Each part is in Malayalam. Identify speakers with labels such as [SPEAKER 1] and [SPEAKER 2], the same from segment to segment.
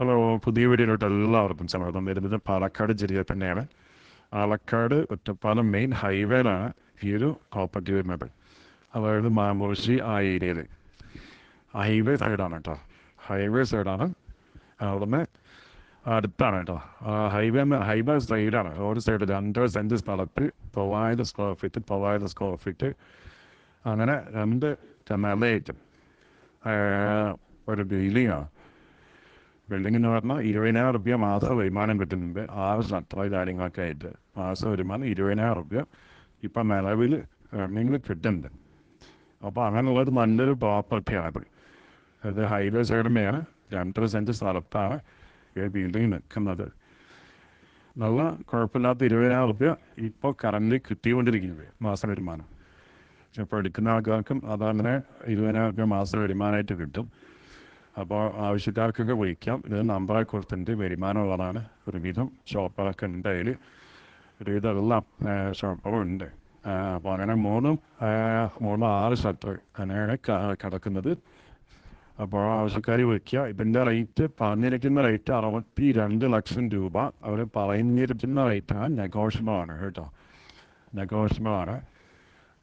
[SPEAKER 1] ഹലോ പുതിയ വീഡിയോയിലോട്ട് എല്ലാവർക്കും സ്വാഗതം. വരുന്നത് പാലക്കാട് ജില്ലയിൽ തന്നെയാണ്. പാലക്കാട് ഒറ്റപ്പാലം മെയിൻ ഹൈവേയിലാണ് ഈ ഒരു പ്രോപ്പർട്ടി വരുന്നത്. അതായത് മാമൂശ്ശി ആ ഏരിയയിൽ ഹൈവേ സൈഡാണ് കേട്ടോ ഹൈവേ സൈഡാണ് അവിടുന്ന് അടുത്താണ് കേട്ടോ ഹൈവേ ഹൈവേ സൈഡാണ് ഒരു സൈഡ് രണ്ട് സെന്റ് സ്ഥലത്ത് തൊള്ളായിരം സ്ക്വയർ ഫീറ്റ് തൊള്ളായിരം സ്ക്വയർ ഫീറ്റ് അങ്ങനെ രണ്ട് നിലയായിട്ട് ഒരു ബിൽഡിംഗ് ആണ് ബിൽഡിംഗ് എന്ന് പറഞ്ഞാൽ ഇരുപതിനായിരം റുപ്യ മാസം വരുമാനം കിട്ടുന്നുണ്ട്. ആവശ്യം അത്ര കാര്യങ്ങളൊക്കെ ആയിട്ട് മാസം വരുമാനം ഇരുപതിനായിരം റുപ്യ ഇപ്പം നിലവിൽ എർണിങ്ങിൽ കിട്ടുന്നുണ്ട്. അപ്പോൾ അങ്ങനെയുള്ളൊരു നല്ലൊരു പ്രോപ്പർട്ടിയാണ് അത്. ഹൈവേ സൈഡിന്മേയാണ് രണ്ടര സെന്റ് സ്ഥലത്താണ് ഈ ബിൽഡിംഗ് നിൽക്കുന്നത്. നല്ല കുഴപ്പമില്ലാത്ത ഇരുപതിനായിരം റുപ്യ ഇപ്പോൾ കറണ്ട് കിട്ടിക്കൊണ്ടിരിക്കുന്നത് മാസം വരുമാനം. ഇപ്പോൾ എടുക്കുന്ന ആൾക്കാർക്കും അതങ്ങനെ ഇരുപതിനായിരം റുപ്യ മാസം വരുമാനമായിട്ട് കിട്ടും. അപ്പോൾ ആവശ്യക്കാർക്കൊക്കെ വിളിക്കാം. ഇത് നമ്പറെ കൊടുത്തിട്ട് വരുമാനമുള്ളതാണ്. ഒരുവിധം ഷോപ്പുകളൊക്കെ ഉണ്ട് അതിൽ. ഒരു എല്ലാം ഷോപ്പുകളുണ്ട് അപ്പോൾ അങ്ങനെ മൂന്നും മൂന്ന് ആറ് സെക്ടർ അങ്ങനെയാണ് കിടക്കുന്നത്. അപ്പോൾ ആവശ്യക്കാർ വിളിക്കുക. ഇതിന്റെ റേറ്റ് പറഞ്ഞിരിക്കുന്ന റേറ്റ് അറുപത്തി രണ്ട് ലക്ഷം രൂപ. അവർ പറഞ്ഞിരിക്കുന്ന റേറ്റാണ് നെഗോഷ്യബിളാണ് കേട്ടോ. ആ,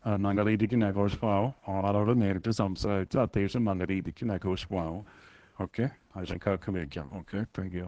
[SPEAKER 1] നല്ല രീതിക്ക് നെഗോഷ്യബിൾ ആവും ഓണറോട് നേരിട്ട് സംസാരിച്ച് അത്യാവശ്യം നല്ല രീതിക്ക് നെഗോഷ്യബിൾ ആവും ഓക്കെ? അതിനൊക്കെ വയ്ക്കാം ഓക്കെ താങ്ക് യു.